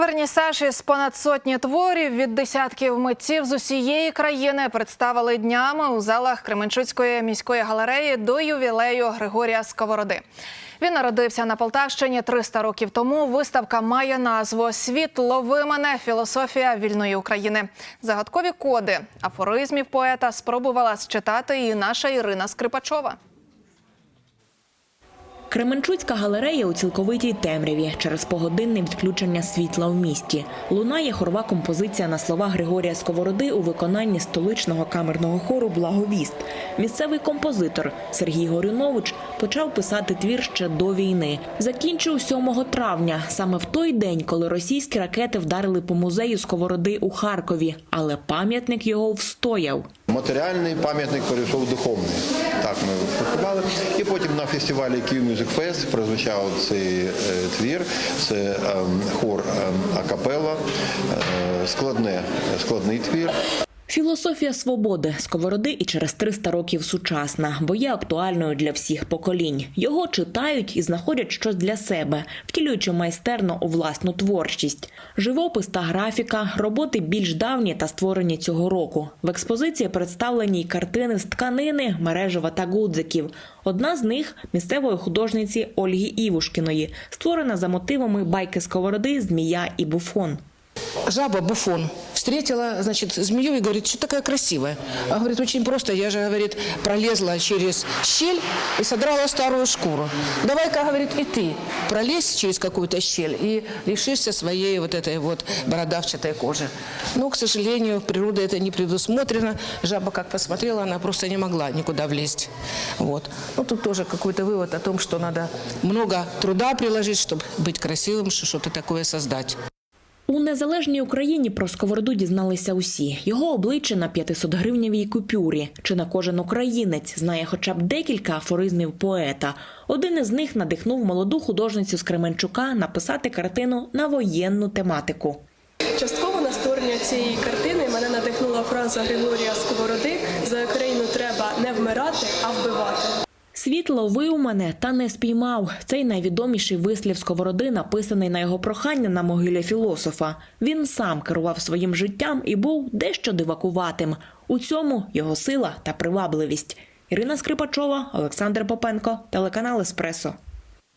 Вернісаж із понад сотні творів від десятків митців з усієї країни представили днями у залах Кременчуцької міської галереї до ювілею Григорія Сковороди. Він народився на Полтавщині 300 років тому. Виставка має назву Світ лови мене. Філософія вільної України. Загадкові коди афоризмів поета спробувала считати і наша Ірина Скрипачова. Кременчуцька галерея у цілковитій темряві через погодинне відключення світла в місті. Лунає хорова композиція на слова Григорія Сковороди у виконанні столичного камерного хору Благовіст. Місцевий композитор Сергій Горюнович почав писати твір ще до війни. Закінчив 7 травня, саме в той день, коли російські ракети вдарили по музею Сковороди у Харкові, але пам'ятник його встояв. Матеріальний пам'ятник перейшов духовний. Так ми виступали. І потім на фестивалі Kyiv Music Fest прозвучав цей е, твір. Це ем, хор ем, акапела, е, складне, складний твір. Філософія свободи сковороди і через 300 років сучасна, бо є актуальною для всіх поколінь. Його читають і знаходять щось для себе, втілюючи майстерно у власну творчість. Живопис та графіка, роботи більш давні та створені цього року. В експозиції представлені й картини з тканини, мережева та гудзиків. Одна з них місцевої художниці Ольги Івушкіної, створена за мотивами байки сковороди, змія і буфон. Жаба Буфон встретила, значит, змею и говорит, что такая красивая. А говорит, очень просто, я же, говорит, пролезла через щель и содрала старую шкуру. Давай-ка, говорит, и ты пролезь через какую-то щель и лишишься своей вот этой вот бородавчатой кожи. Но, к сожалению, в природе это не предусмотрено. Жаба, как посмотрела, она просто не могла никуда влезть. Вот. Ну, тут тоже какой-то вывод о том, что надо много труда приложить, чтобы быть красивым, что- что-то такое создать. У незалежній Україні про сковороду дізналися усі. Його обличчя на 500-гривневій купюрі. Чи на кожен українець знає хоча б декілька афоризмів поета. Один із них надихнув молоду художницю з Кременчука написати картину на воєнну тематику. Частково на створення цієї картини мене надихнула фраза Григорія Сковороди за Україну треба не вмирати, а вбивати. Світ ловив мене та не спіймав. Цей найвідоміший вислів сковороди написаний на його прохання на могилі філософа. Він сам керував своїм життям і був дещо дивакуватим. У цьому його сила та привабливість. Ірина Скрипачова, Олександр Попенко, телеканал Еспресо.